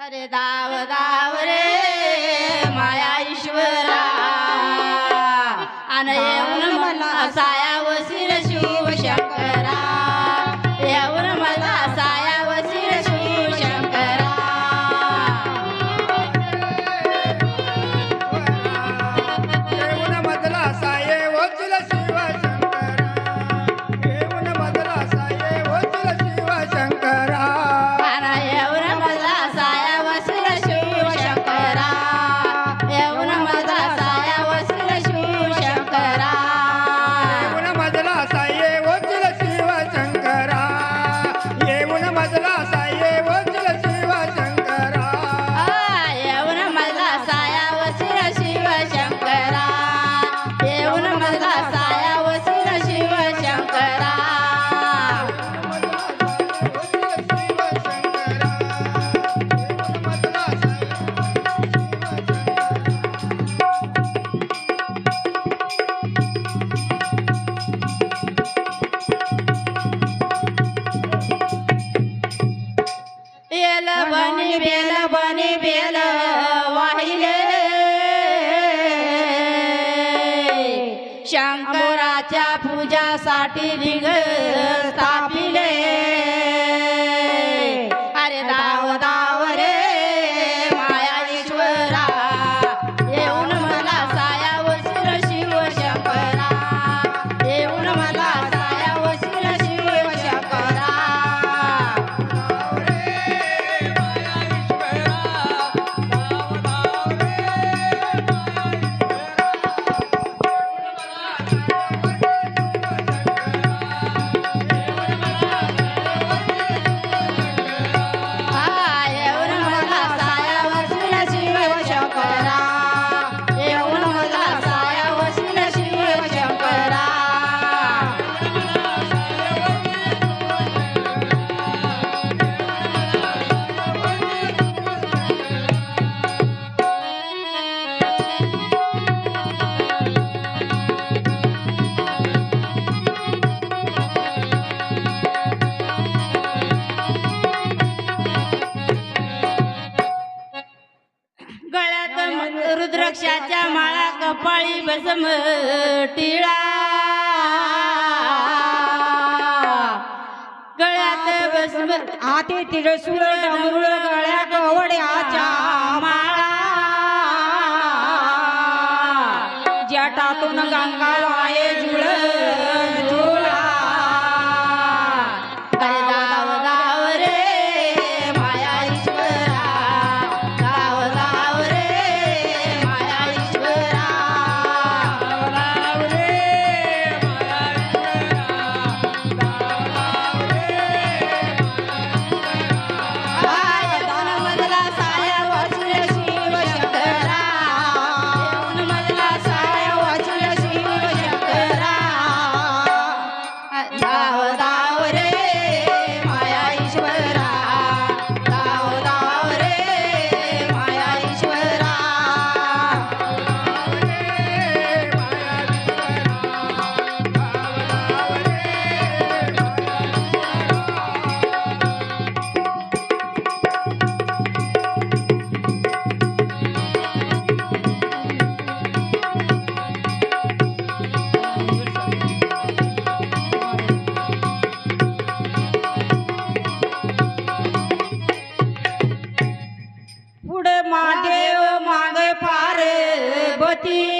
अरे दाव दाव रे माया साठी लिंग स्थापित कपाळी बसम टिळा. गळ्यात बसम आते तिळसुळ डमरुळ गळ्यात आवड्याच्या महादेव मांग पार्वती